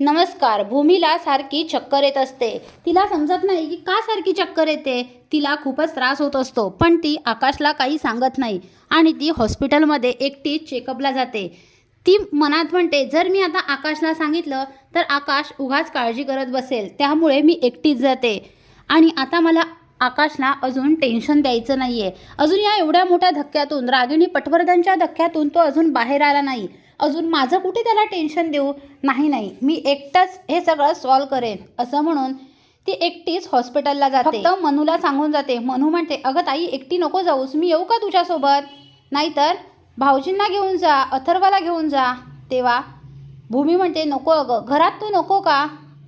नमस्कार भूमीला सारखी चक्कर येत असते. तिला समजत नाही की का सारखी चक्कर येते. तिला खूपच त्रास होत असतो पण ती आकाशला काही सांगत नाही आणि ती हॉस्पिटलमध्ये एकटी चेकअपला जाते. ती मनात म्हणते जर मी आता आकाशला सांगितलं तर आकाश उगाच काळजी करत बसेल. त्यामुळे मी एकटीच जाते. आणि आता मला आकाशला अजून टेन्शन द्यायचं नाही आहे अजून या एवढ्या मोठ्या धक्क्यातून रागिणी पटवर्धनच्या धक्क्यातून तो अजून बाहेर आला नाही. अजून माझं कुठे त्याला टेन्शन देऊ? नाही नाही. मी एकटंच हे सगळं सॉल्व करेन. असं म्हणून ती एकटीच हॉस्पिटलला जाते. फक्त मनूला सांगून जाते. मनू म्हणते अगं ताई एकटी नको जाऊस. मी येऊ का तुझ्यासोबत? नाहीतर भाऊजींना घेऊन जा अथर्वाला घेऊन जा. तेव्हा भूमी म्हणते नको अगं. घरात तू नको का?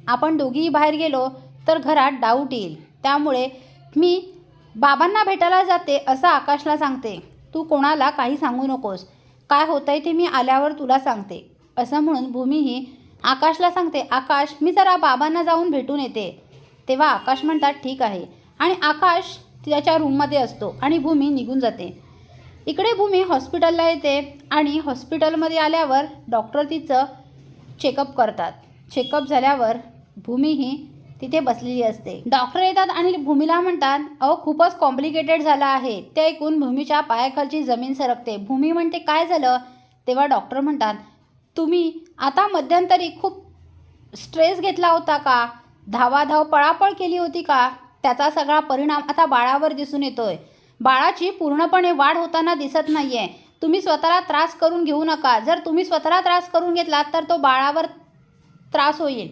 आपण दोघीही बाहेर गेलो तर घरात डाऊट येईल. त्यामुळे मी बाबांना भेटायला जाते असं आकाशला सांगते. तू कोणाला काही सांगू नकोस. काय होतंय ते मी आल्यावर तुला सांगते. असं म्हणून भूमीही आकाशला सांगते आकाश मी जरा बाबांना जाऊन भेटून येते. तेव्हा आकाश म्हणतात ठीक आहे. आणि आकाश त्याच्या रूममध्ये असतो आणि भूमी निघून जाते. इकडे भूमी हॉस्पिटलला येते आणि हॉस्पिटलमध्ये आल्यावर डॉक्टर तिचं चेकअप करतात. चेकअप झाल्यावर भूमी ही तिथे बसलेली असते. डॉक्टर येतात आणि भूमीला म्हणतात अहो खूपच कॉम्प्लिकेटेड झालं आहे. ते ऐकून भूमीच्या पायाखालची जमीन सरकते. भूमी म्हणते काय झालं? तेव्हा डॉक्टर म्हणतात तुम्ही आता मध्यंतरी खूप स्ट्रेस घेतला होता का? धावाधाव पळापळ केली होती का? त्याचा सगळा परिणाम आता बाळावर दिसून येतोय. बाळाची पूर्णपणे वाढ होताना दिसत नाही आहे तुम्ही स्वतःला त्रास करून घेऊ नका. जर तुम्ही स्वतःला त्रास करून घेतलात तर तो बाळावर त्रास होईल.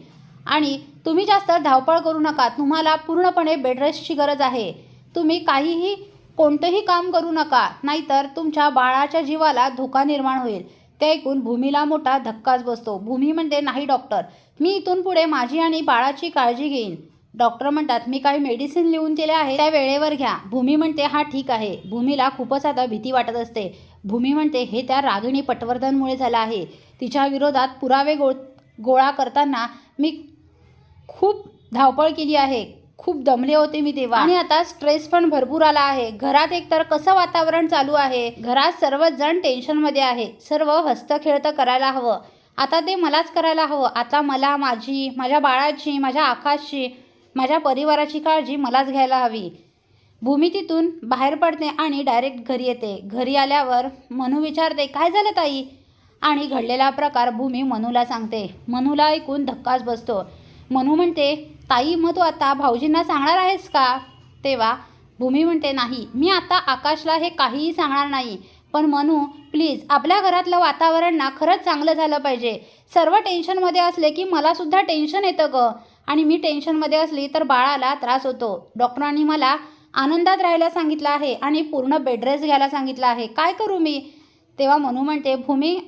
आणि तुम्ही जास्त धावपळ करू नका. तुम्हाला पूर्णपणे बेडरेस्टची गरज आहे. तुम्ही काहीही कोणतंही काम करू नका. नाहीतर तुमच्या बाळाच्या जीवाला धोका निर्माण होईल. ते ऐकून भूमीला मोठा धक्काच बसतो. भूमी म्हणते नाही डॉक्टर मी इथून पुढे माझी आणि बाळाची काळजी घेईन. डॉक्टर म्हणतात मी काही मेडिसिन लिहून दिले आहे त्या वेळेवर घ्या. भूमी म्हणते हा ठीक आहे. भूमीला खूपच आता भीती वाटत असते. भूमी म्हणते हे त्या रागिणी पटवर्धनमुळे झालं आहे. तिच्या विरोधात पुरावे गो गोळा करताना मी खूप धावपळ केली आहे. खूप दमले होते मी तेव्हा. आणि आता स्ट्रेस पण भरपूर आला आहे. घरात एकतर कसं वातावरण चालू आहे? घरात सर्वच जण टेन्शनमध्ये आहे. सर्व हस्तखेळतं करायला हवं. आता ते मलाच करायला हवं. आता मला माझी माझ्या बाळाची माझ्या आकाशची माझ्या परिवाराची काळजी मलाच घ्यायला हवी. भूमी तिथून बाहेर पडते आणि डायरेक्ट घरी येते. घरी आल्यावर मनू विचारते काय झालं ताई? आणि घडलेला प्रकार भूमी मनूला सांगते. मनूला ऐकून धक्काच बसतो. मनू म्हणते ताई मग तू आता भाऊजींना सांगणार आहेस का? तेव्हा भूमी म्हणते नाही मी आता आकाशला हे काहीही सांगणार नाही. पण मनू प्लीज आपल्या घरातलं वातावरण ना खरंच चांगलं झालं पाहिजे. सर्व टेन्शनमध्ये असले की मलासुद्धा टेन्शन येतं गं. आणि मी टेन्शनमध्ये असली तर बाळाला त्रास होतो. डॉक्टरांनी मला आनंदात राहायला सांगितलं आहे आणि पूर्ण बेडरेस घ्यायला सांगितलं आहे. काय करू मी? तेव्हा मनू म्हणते भूमी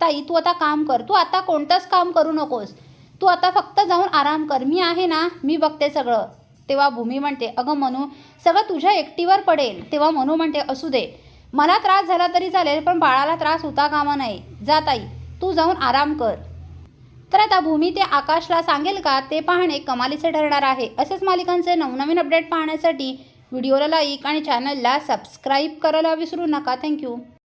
ताई तू आता काम कर. तू आता कोणतंच काम करू नकोस. तू आता फक्त जाऊन आराम कर. मी आहे ना मी बघते सगळं. तेव्हा भूमी म्हणते अगं मनू सगळं तुझ्या एकटीवर पडेल. तेव्हा मनू म्हणते असू दे. मला त्रास झाला तरी चालेल पण बाळाला त्रास होता कामा नाही जा ताई तू जाऊन आराम कर. तर आता भूमी ते आकाशला सांगेल का ते पाहणे कमालीचे ठरणार आहे. असेच मालिकांचे नवनवीन अपडेट पाहण्यासाठी व्हिडिओला लाईक आणि चॅनलला सबस्क्राईब करायला विसरू नका. थँक्यू